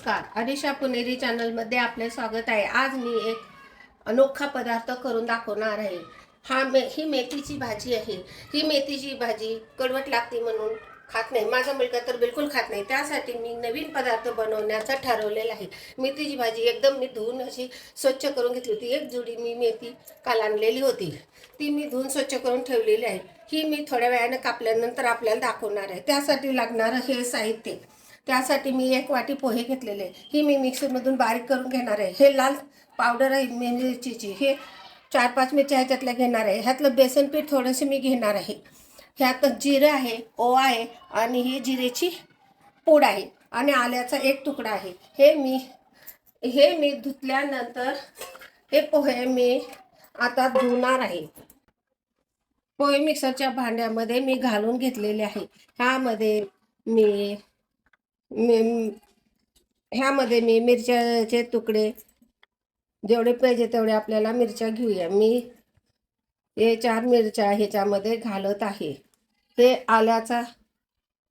नमस्कार. अनिशा पुणेरी चॅनलमध्ये आपले स्वागत आहे. आज मी एक अनोखा पदार्थ करून दाखवणार आहे. हा मे ही मेथीची भाजी आहे. ही मेथीची भाजी कडवट लागते म्हणून खात नाही. माझा मुलगा तर बिलकुल खात नाही. त्यासाठी मी नवीन पदार्थ बनवण्याचा ठरवलेला आहे. मेथीची भाजी एकदम मी धुवून अशी स्वच्छ करून घेतली होती. एक जुडी मी मेथी काल आणलेली होती. ती मी धुवून स्वच्छ करून ठेवलेली आहे. ही मी थोड्या वेळानं कापल्यानंतर आपल्याला दाखवणार आहे. त्यासाठी लागणारं हे साहित्य. त्यासाठी मी एक वाटी पोहे घेतलेले. आहे. ही मी मिक्सरमधून बारीक करून घेणार आहे. हे लाल पावडर आहे मी मिरचीची. हे चार पाच मिरच्या ह्याच्यातल्या घेणार आहे. ह्यातलं बेसन पीठ थोडंसं मी घेणार आहे. ह्यात जिरं आहे ओवा आहे आणि ही जिरेची पूड आहे आणि आल्याचा एक तुकडा आहे. हे मी हे मी धुतल्यानंतर हे पोहे मी आता धुणार आहे. पोहे मिक्सरच्या भांड्यामध्ये मी घालून घेतलेले आहे. ह्यामध्ये मी मी ह्यामध्ये मी मिरच्याचे तुकडे जेवढे पाहिजे तेवढे आपल्याला मिरच्या घेऊया. मी हे चार मिरच्या ह्याच्यामध्ये घालत आहे. हे आल्याचा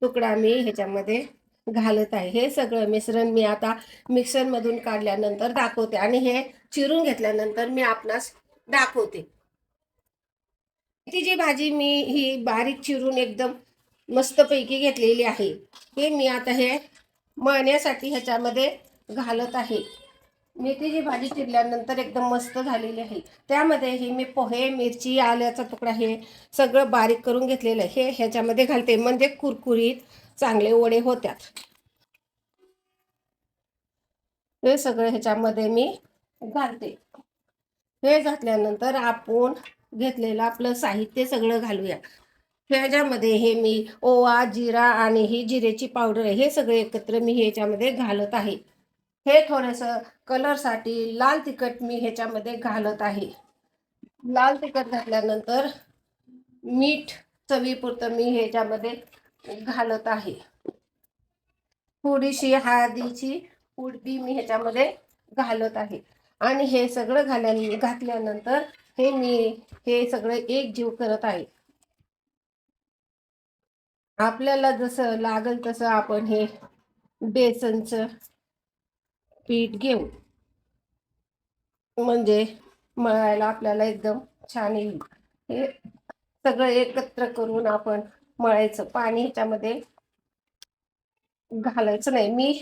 तुकडा मी ह्याच्यामध्ये घालत आहे. हे सगळं मिश्रण मी आता मिक्सरमधून काढल्यानंतर दाखवते आणि हे चिरून घेतल्यानंतर मी आपणास दाखवते. ती जी भाजी मी ही बारीक चिरून एकदम मस्तपैकी घेतलेली आहे. हे मी आता हे मळण्यासाठी ह्याच्यामध्ये घालत आहे. मेथीची भाजी चिरल्यानंतर एकदम मस्त झालेली आहे. त्यामध्ये हे मी पोहे मिरची आल्याचा तुकडा हे सगळं बारीक करून घेतलेलं आहे. हे ह्याच्यामध्ये घालते. म्हणजे कुरकुरीत चांगले वडे होत्यात. हे सगळं ह्याच्यामध्ये मी घालते. हे घातल्यानंतर आपण घेतलेलं आपलं साहित्य सगळं घालूया. ह्याच्यामध्ये हे मी ओवा जिरा आणि ही जिरेची पावडर हे सगळे एकत्र मी ह्याच्यामध्ये घालत आहे. हे थोडंसं कलरसाठी लाल तिखट मी ह्याच्यामध्ये घालत आहे. लाल तिखट घातल्यानंतर मीठ चवीपुरतं मी ह्याच्यामध्ये घालत आहे. थोडीशी हळदीची उडबी मी ह्याच्यामध्ये घालत आहे. आणि हे सगळं घाल्या घातल्यानंतर हे मी हे सगळं एक जीव करत आहे. आपल्याला जसं लागल तसं आपण हे बेसनचं पीठ घेऊ. म्हणजे मळायला आपल्याला एकदम छान येईल. हे सगळं एकत्र करून आपण मळायचं. पाणी ह्याच्यामध्ये घालायचं नाही. मी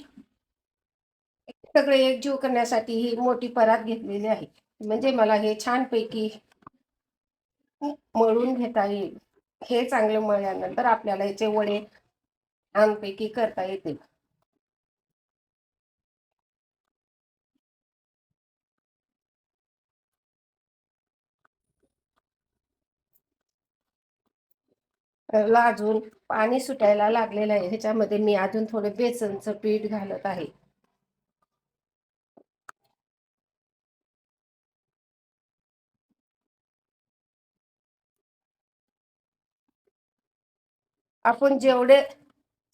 सगळे एकजीव करण्यासाठी ही मोठी परात घेतलेली आहे. म्हणजे मला हे छानपैकी मळून घेता येईल. हे चांगलं मळल्यानंतर आपल्याला याचे वडे छानपैकी करता येतील. अजून पाणी सुटायला लागलेलं आहे. ह्याच्यामध्ये मी अजून थोडं बेसनचं पीठ घालत आहे. आपण जेवढे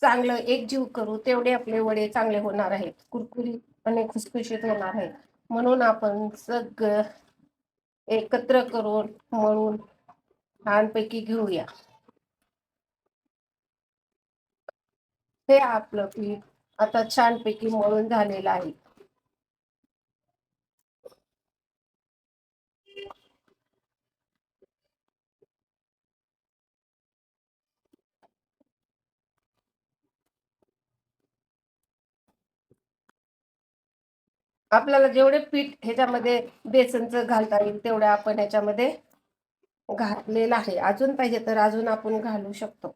चांगलं एकजीव करू तेवढे आपले वडे चांगले होणार आहेत. कुरकुरीत आणि खुसखुशीत होणार आहेत. म्हणून आपण सगळं एकत्र करून मळून छानपैकी घेऊया. हे आपलं पीठ आता छानपैकी मळून झालेलं आहे. आपल्याला जेवढे पीठ ह्याच्यामध्ये बेसनचं घालता येईल तेवढं आपण ह्याच्यामध्ये घातलेलं आहे. अजून पाहिजे तर अजून आपण घालू शकतो.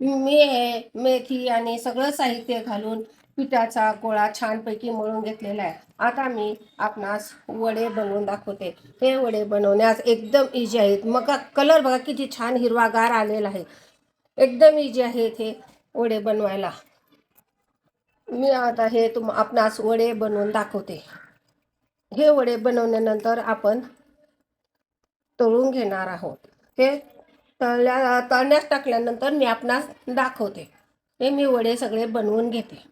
मी हे मेथी आणि सगळं साहित्य घालून पिठाचा गोळा छानपैकी मळून घेतलेला आहे. आता मी आपणास वडे बनवून दाखवते. हे वडे बनवण्यास एकदम इजी आहेत. मग कलर बघा किती छान हिरवागार आलेला आहे. एकदम इजी आहेत हे वडे बनवायला. मी आता हे तुम आपणास वडे बनवून दाखवते. हे वडे बनवल्यानंतर आपण तळून घेणार आहोत. हे तळल्या तळण्यास टाकल्यानंतर मी आपणास दाखवते. हे मी वडे सगळे बनवून घेते.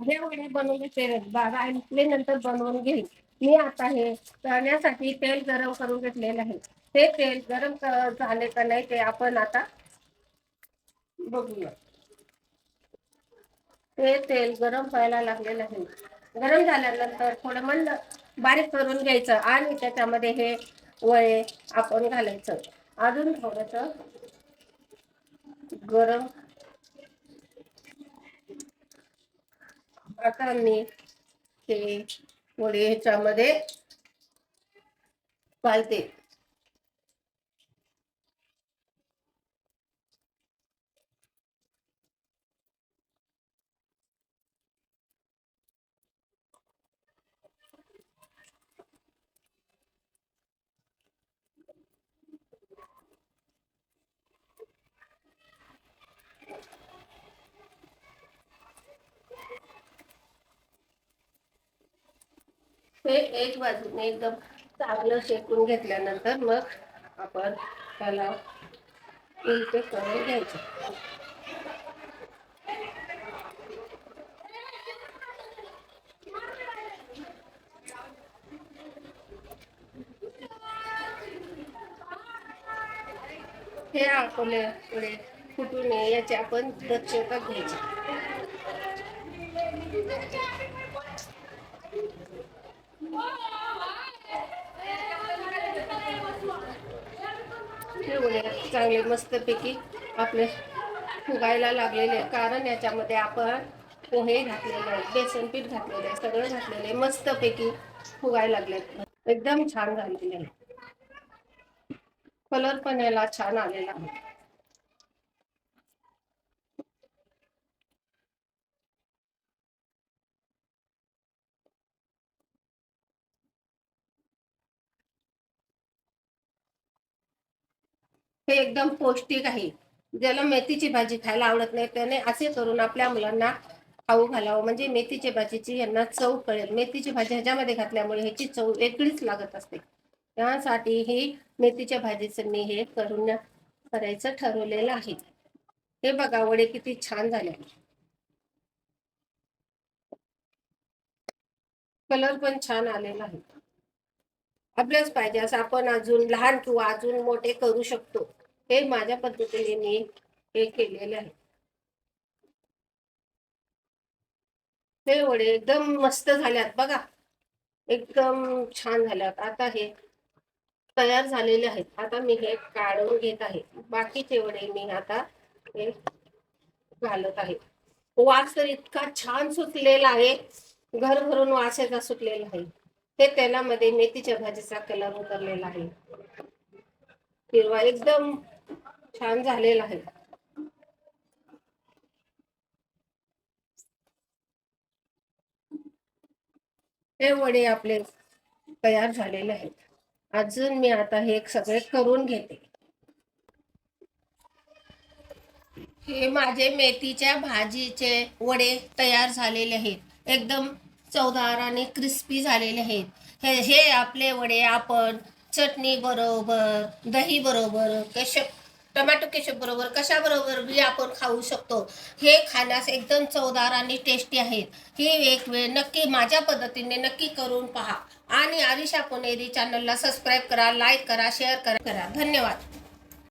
हे वडे बनवून घेते. बाबा नंतर बनवून घेईल. मी आता हे तळण्यासाठी तेल गरम करून घेतलेलं आहे. ते तेल गरम झाले का नाही ते आपण आता बघूया. ते तेल गरम व्हायला लागलेलं आहे. गरम झाल्यानंतर थोडं मंद बारीक करून घ्यायचं आणि त्याच्यामध्ये हे वळे आपण घालायचं. अजून थोडस गरम आता मी हे वडे ह्याच्यामध्ये घालते. हे एक बाजूने एकदम चांगलं शेकून घेतल्यानंतर मग आपण त्याला उलटे करून घ्यायचे. हे आकोले पुढे फुटू नये याची आपण दक्षता घ्यायची. हे चांगले मस्तपैकी आपले फुगायला लागलेले कारण याच्यामध्ये आपण पोहे घातलेले आहेत बेसन पीठ घातलेले आहे सगळं घातलेलं आहे मस्तपैकी फुगायला लागले एकदम छान झालेले आहे. कलर पण याला छान आलेला आहे. हे एकदम पौष्टिक आहे. ज्याला मेथीची भाजी खायला आवडत नाही त्याने असे करून आपल्या मुलांना खाऊ घालावं. म्हणजे मेथीची भाजीची यांना चव कळेल. मेथीची भाजी ह्याच्यामध्ये घातल्यामुळे ह्याची चव वेगळीच लागत असते. त्यासाठी ही मेथीच्या भाजीचं मी हे करून करायचं ठरवलेलं आहे. हे बघा वडे किती छान झाले. कलर पण छान आलेला आहे. आपल्याच पाहिजे. असं आपण अजून लहान किंवा अजून मोठे करू शकतो. हे माझ्या पद्धतीने मी हे केलेले आहे. हे वडे एकदम मस्त झाल्यात बघा. एकदम छान झाल्यात. आता हे तयार झालेले आहेत. आता मी हे काढून घेत आहे. बाकीचे वडे मी आता हे घालत आहे. वास तर इतका छान सुटलेला आहे. घर भरून वास याचा सुटलेला आहे. हे तेलामध्ये मेथीच्या भाजीचा कलर उतरलेला आहे. हिरवा एकदम छान झालेला आहे. हे वडे आपले तयार झालेले आहेत. अजून मी आता हे सगळे करून घेते. हे माझे मेथीच्या भाजीचे वडे तयार झालेले आहेत. एकदम चवदार आणि क्रिस्पी झालेले आहेत. हे हे आपले वडे आपण चटणी बरोबर दही बरोबर केशप टमॅटो केशप बरोबर कशाबरोबर बी आपण खाऊ शकतो हे खाण्यास एकदम चवदार आणि टेस्टी आहेत. ही एक वेळ नक्की माझ्या पद्धतीने नक्की करून पहा. आणि आरिशा पुणेरी चॅनलला सबस्क्राईब करा लाईक करा शेअर करा करा. धन्यवाद.